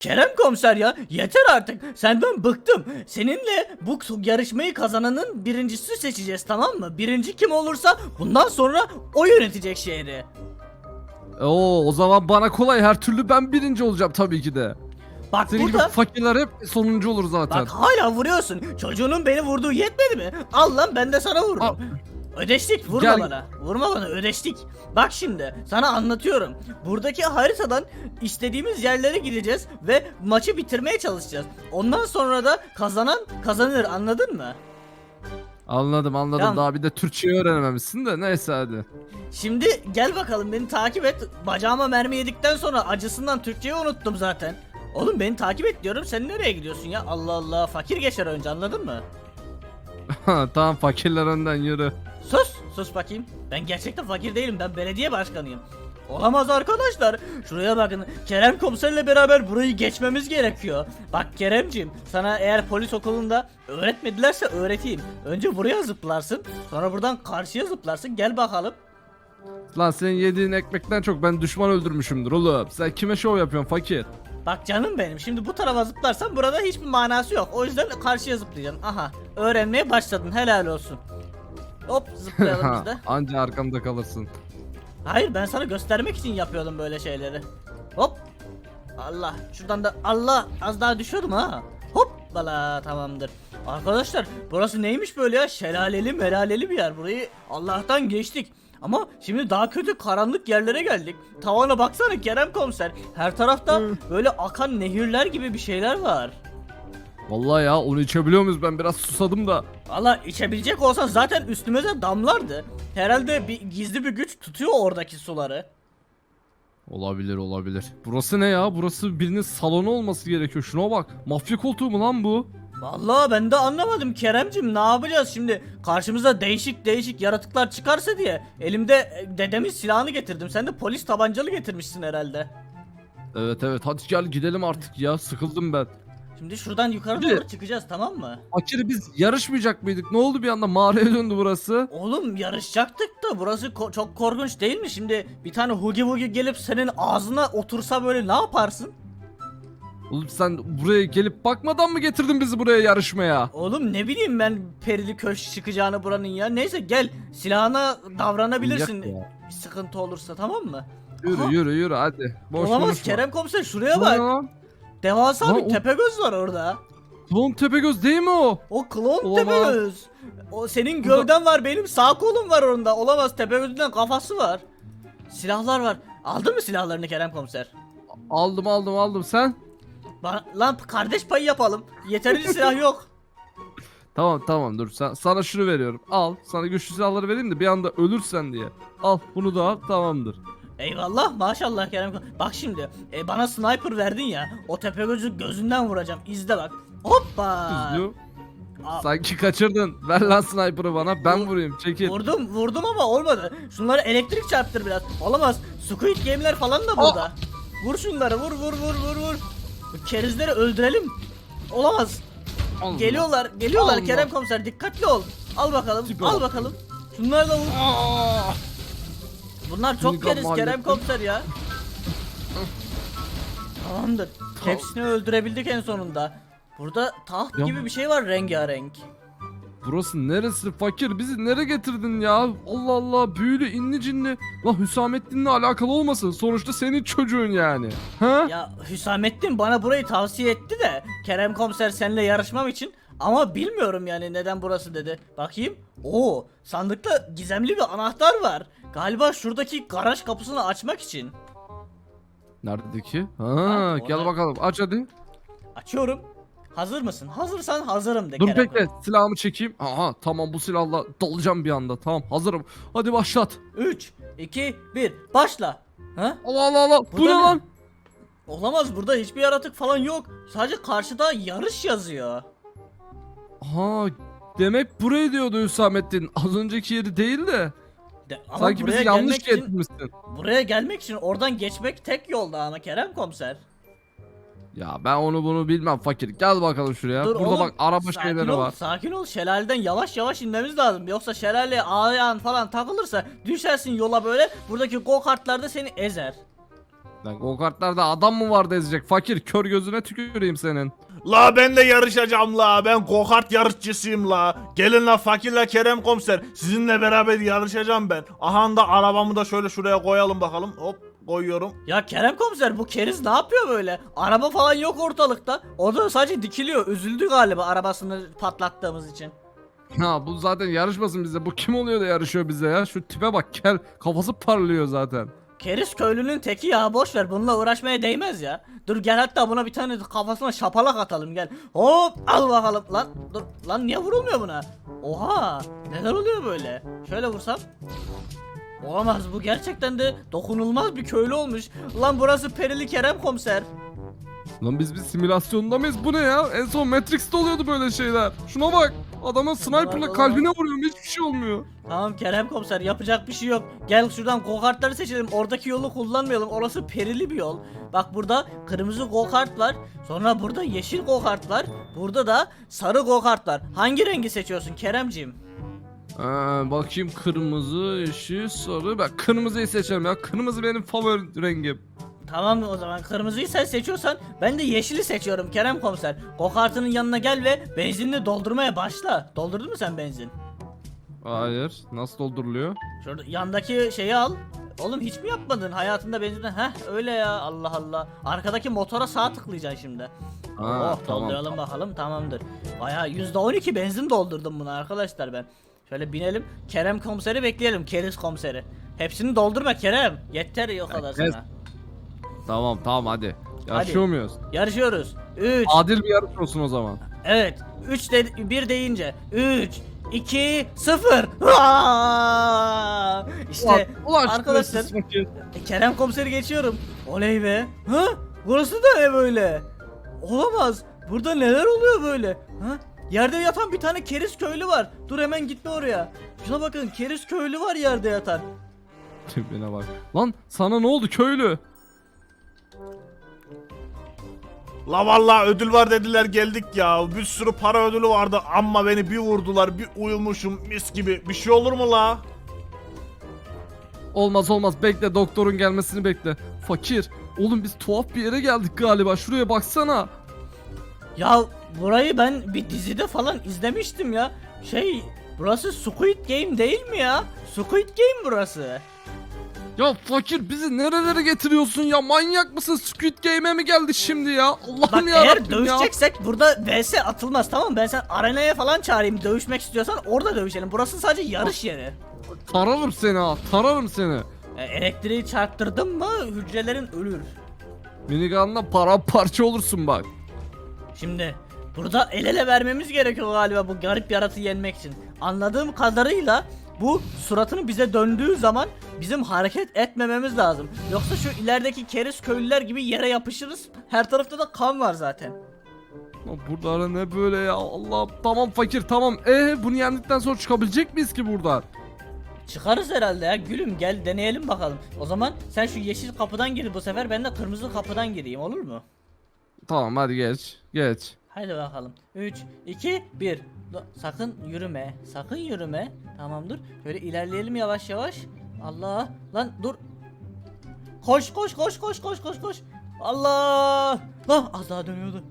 Kerem komiser ya yeter artık senden bıktım. Seninle bu yarışmayı kazananın birincisi seçeceğiz tamam mı? Birinci kim olursa bundan sonra o yönetecek şehri. Oo o zaman bana kolay her türlü ben birinci olacağım tabii ki de. Bak Senin burada gibi fakirler hep sonuncu olur zaten. bak hala vuruyorsun. Çocuğunun beni vurduğu yetmedi mi? Al lan ben de sana vurdum. Al. Ödeştik vurma Gel. bana. Vurma bana ödeştik. Bak şimdi sana anlatıyorum. Buradaki haritadan istediğimiz yerlere gideceğiz ve maçı bitirmeye çalışacağız. Ondan sonra da kazanan kazanır anladın mı? Anladım anladım Ya- daha bir de Türkçeyi öğrenememişsin de neyse hadi. Şimdi gel bakalım beni takip et. Bacağıma mermi yedikten sonra acısından Türkçeyi unuttum zaten. Oğlum beni takip et diyorum sen nereye gidiyorsun ya? Allah Allah fakir geçer önce anladın mı? tamam fakirler önden yürü. Sus sus bakayım. Ben gerçekten fakir değilim ben belediye başkanıyım. Olamaz arkadaşlar. Şuraya bakın. Kerem komiserle beraber burayı geçmemiz gerekiyor. Bak Keremcim sana eğer polis okulunda öğretmedilerse öğreteyim. Önce buraya zıplarsın. Sonra buradan karşıya zıplarsın. Gel bakalım. Lan senin yediğin ekmekten çok ben düşman öldürmüşümdür oğlum. Sen kime şov yapıyorsun fakir? Bak canım benim. Şimdi bu tarafa zıplarsan burada hiçbir manası yok. O yüzden karşıya zıplayacaksın. Aha. Öğrenmeye başladın. Helal olsun. Hop zıplayalım biz de. Anca arkamda kalırsın. Hayır ben sana göstermek için yapıyordum böyle şeyleri. Hop. Allah şuradan da Allah az daha düşüyordum ha. Hop bala tamamdır. Arkadaşlar burası neymiş böyle ya şelaleli melaleli bir yer burayı Allah'tan geçtik. Ama şimdi daha kötü karanlık yerlere geldik. Tavana baksana Kerem komiser. Her tarafta böyle akan nehirler gibi bir şeyler var. Vallahi ya onu içebiliyor muyuz ben biraz susadım da. Valla içebilecek olsan zaten üstümüze damlardı. Herhalde bir gizli bir güç tutuyor oradaki suları. Olabilir olabilir. Burası ne ya? Burası birinin salonu olması gerekiyor. Şuna bak. Mafya koltuğu mu lan bu? Vallahi ben de anlamadım Keremcim ne yapacağız şimdi karşımıza değişik değişik yaratıklar çıkarsa diye elimde e, dedemin silahını getirdim sen de polis tabancalı getirmişsin herhalde. Evet evet hadi gel gidelim artık ya sıkıldım ben. Şimdi şuradan yukarı doğru çıkacağız tamam mı? Fakiri biz yarışmayacak mıydık? Ne oldu bir anda mağaraya döndü burası? Oğlum yarışacaktık da burası ko- çok korkunç değil mi? Şimdi bir tane hugi hugi gelip senin ağzına otursa böyle ne yaparsın? Oğlum sen buraya gelip bakmadan mı getirdin bizi buraya yarışmaya? Oğlum ne bileyim ben perili köşk çıkacağını buranın ya. Neyse gel silahına davranabilirsin Yak ya. bir sıkıntı olursa tamam mı? Yürü Aha. yürü yürü hadi. Boş Olamaz konuşma. Kerem komiser şuraya bak. lan? Devasa Lan bir o- tepegöz var orada. Klon Tepegöz değil mi o? O klon Olamaz. tepegöz. O senin Burada- gövden var benim sağ kolum var orada. Olamaz tepegözün kafası var. Silahlar var. Aldın mı silahlarını Kerem komiser? Aldım aldım aldım sen? Ba- lan kardeş payı yapalım. Yeterince silah yok. Tamam tamam dur sen, sana şunu veriyorum. Al sana güçlü silahları vereyim de bir anda ölürsen diye. Al bunu da al tamamdır. Eyvallah maşallah Kerem. Bak şimdi e, bana sniper verdin ya. O tepegözü gözünden vuracağım. İzle bak. Hoppa. Düzlüyor. Aa, Sanki kaçırdın. Ver lan sniper'ı bana ben Vur- vurayım çekil. Vurdum vurdum ama olmadı. Şunları elektrik çarptır biraz. Olamaz. Squid Game'ler falan da burada. Vur şunları vur vur vur vur vur. Kerizleri öldürelim. Olamaz. Allah. Geliyorlar geliyorlar Allah. Kerem komiser dikkatli ol. Al bakalım Süper. al bakalım. Şunları da vur. Aa! Bunlar çok keriz Kerem hallettim. komiser ya. Tamamdır. Hepsini öldürebildik en sonunda. Burada taht Ya- gibi bir şey var rengarenk. Burası neresi fakir bizi nereye getirdin ya? Allah Allah büyülü inni cinli. Lan Hüsamettin'le alakalı olmasın. Sonuçta senin çocuğun yani. Ha? Ya Hüsamettin bana burayı tavsiye etti de Kerem komiser seninle yarışmam için ama bilmiyorum yani neden burası dedi. Bakayım. Oo, sandıkta gizemli bir anahtar var. Galiba şuradaki garaj kapısını açmak için. Nerede ki? Ha, gel bakalım aç hadi. Açıyorum. Hazır mısın? Hazırsan hazırım de Dur Kerem bekle silahımı çekeyim. Aha tamam bu silahla dalacağım bir anda. Tamam hazırım. Hadi başlat. 3 2 1 başla. Ha? Allah Allah Allah. Bu, ne? lan? Olamaz burada hiçbir yaratık falan yok. Sadece karşıda yarış yazıyor. Ha demek burayı diyordu Hüsamettin. Az önceki yeri değil de. De, ama Sanki buraya bizi yanlış gelmek için getirmişsin. buraya gelmek için oradan geçmek tek yolda ama Kerem komiser. Ya ben onu bunu bilmem fakir. Gel bakalım şuraya. Dur Burada oğlum, bak araba sakin şeyleri ol, var. Sakin ol şelaleden yavaş yavaş inmemiz lazım. Yoksa şelaleye ayağın falan takılırsa düşersin yola böyle. Buradaki go kartlar da seni ezer. Lan go kartlarda adam mı vardı ezecek? Fakir kör gözüne tüküreyim senin. La ben de yarışacağım la. Ben go-kart yarışçısıyım la. Gelin la fakirle Kerem komiser. Sizinle beraber yarışacağım ben. Aha da arabamı da şöyle şuraya koyalım bakalım. Hop koyuyorum. Ya Kerem komiser bu keriz ne yapıyor böyle? Araba falan yok ortalıkta. O da sadece dikiliyor. Üzüldü galiba arabasını patlattığımız için. Ha bu zaten yarışmasın bize. Bu kim oluyor da yarışıyor bize ya? Şu tipe bak kel kafası parlıyor zaten. Keriz köylünün teki ya boş ver bununla uğraşmaya değmez ya. Dur gel hatta buna bir tane kafasına şapalak atalım gel. Hop al bakalım lan. Dur lan niye vurulmuyor buna? Oha neler oluyor böyle? Şöyle vursam. Olamaz bu gerçekten de dokunulmaz bir köylü olmuş. Lan burası Perili Kerem komiser. Lan biz bir simülasyonda mıyız? Bu ne ya? En son Matrix'te oluyordu böyle şeyler. Şuna bak. Adamın sniper'la kalbine vuruyorum hiçbir şey olmuyor. Tamam Kerem komiser yapacak bir şey yok. Gel şuradan go-kartları seçelim. Oradaki yolu kullanmayalım. Orası perili bir yol. Bak burada kırmızı go-kart var. Sonra burada yeşil go-kart var. Burada da sarı go-kart var. Hangi rengi seçiyorsun Keremciğim? Ee, bakayım kırmızı, yeşil, sarı. Ben kırmızıyı seçerim ya. Kırmızı benim favori rengim. Tamam o zaman kırmızıyı sen seçiyorsan ben de yeşili seçiyorum Kerem komiser. Go-kartının yanına gel ve benzinini doldurmaya başla. Doldurdun mu sen benzin? Hayır. Nasıl dolduruluyor? Şurada yandaki şeyi al. Oğlum hiç mi yapmadın hayatında benzinden? Heh öyle ya Allah Allah. Arkadaki motora sağ tıklayacaksın şimdi. Ha, oh tamam. dolduralım bakalım tamamdır. Baya %12 benzin doldurdum buna arkadaşlar ben. Şöyle binelim. Kerem komiseri bekleyelim. Keriz komiseri. Hepsini doldurma Kerem. Yeter o kadar sana. Tamam tamam hadi. Yarışıyor Hadi. muyuz? Yarışıyoruz. 3 Adil bir yarış olsun o zaman. Evet. 3 de 1 deyince 3 2 0. İşte Ulan arkadaşlar şerefsiz fakir. E, Kerem komiseri geçiyorum. Oley be. Ha? Burası da ne böyle? Olamaz. Burada neler oluyor böyle? Ha? Yerde yatan bir tane keriz köylü var. Dur hemen gitme oraya. Şuna bakın keriz köylü var yerde yatan. Tipine bak. Lan sana ne oldu köylü? La vallahi ödül var dediler geldik ya. Bir sürü para ödülü vardı ama beni bir vurdular. Bir uyumuşum mis gibi. Bir şey olur mu la? Olmaz olmaz bekle doktorun gelmesini bekle. Fakir. Oğlum biz tuhaf bir yere geldik galiba. Şuraya baksana. Ya burayı ben bir dizide falan izlemiştim ya. Şey burası Squid Game değil mi ya? Squid Game burası. Ya fakir bizi nerelere getiriyorsun ya? Manyak mısın? Squid Game'e mi geldik şimdi ya? Bak Allah'ım ya eğer dövüşeceksek burada vs atılmaz tamam mı? Ben sen arenaya falan çağırayım dövüşmek istiyorsan orada dövüşelim. Burası sadece yarış yeri. Tararım seni ha. Tararım seni. E, elektriği çarptırdın mı hücrelerin ölür. Minigun'la paramparça olursun bak. Şimdi burada el ele vermemiz gerekiyor galiba bu garip yaratığı yenmek için. Anladığım kadarıyla bu suratını bize döndüğü zaman bizim hareket etmememiz lazım. Yoksa şu ilerideki keriz köylüler gibi yere yapışırız. Her tarafta da kan var zaten. Lan burada ara ne böyle ya? Allah tamam fakir tamam. Ee bunu yendikten sonra çıkabilecek miyiz ki buradan? Çıkarız herhalde ya gülüm gel deneyelim bakalım. O zaman sen şu yeşil kapıdan gir bu sefer ben de kırmızı kapıdan gireyim olur mu? Tamam hadi geç. Geç. Haydi bakalım. 3, 2, 1. Sakın yürüme. Sakın yürüme. Tamam dur. Şöyle ilerleyelim yavaş yavaş. Allah. Lan dur. Koş koş koş koş koş koş koş. Allah. Lan az daha dönüyordu.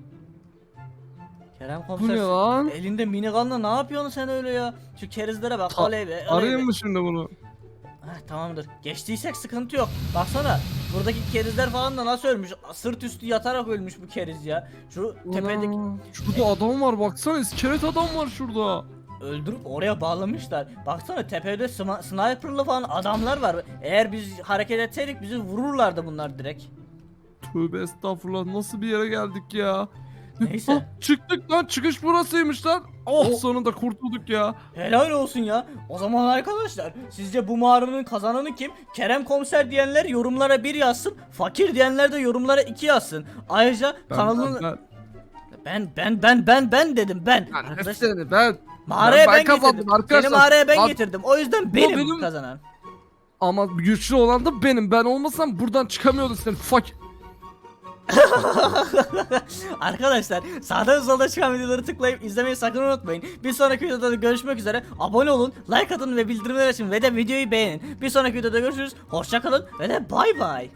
Kerem Bu komiser. ne lan? Elinde minigunla ne yapıyorsun sen öyle ya? Şu kerizlere bak. Ta- oley be. oley be. Arayayım mı şimdi bunu? Heh, tamamdır. Geçtiysek sıkıntı yok. Baksana. Buradaki kerizler falan da nasıl ölmüş? Sırt üstü yatarak ölmüş bu keriz ya. Şu tepedeki Ana, Şurada adam var baksana iskelet adam var şurada. öldürüp oraya bağlamışlar. Baksana tepede sma- sniperlı falan adamlar var. Eğer biz hareket etseydik bizi vururlardı bunlar direkt. Tövbe estağfurullah nasıl bir yere geldik ya. Neyse. Ah, çıktık lan çıkış burasıymış lan. Oh O- sonunda kurtulduk ya. Helal olsun ya. O zaman arkadaşlar sizce bu mağaranın kazananı kim? Kerem komiser diyenler yorumlara bir yazsın. Fakir diyenler de yorumlara iki yazsın. Ayrıca Ben, kanalın ben, ben ben ben ben ben dedim ben. ben, ben, Arkadaşlar seni, ben. mağaraya ben ben, kazandım getirdim. arkadaşlar. Seni mağaraya ben Bak- getirdim. O yüzden benim, benim- kazanan. Ama güçlü olan da benim. Ben olmasam buradan çıkamıyordun sen. Fuck. Arkadaşlar sağdan solda çıkan videoları tıklayıp izlemeyi sakın unutmayın. Bir sonraki videoda da görüşmek üzere. Abone olun, like atın ve bildirimleri açın ve de videoyu beğenin. Bir sonraki videoda görüşürüz. Hoşçakalın ve de bay bay.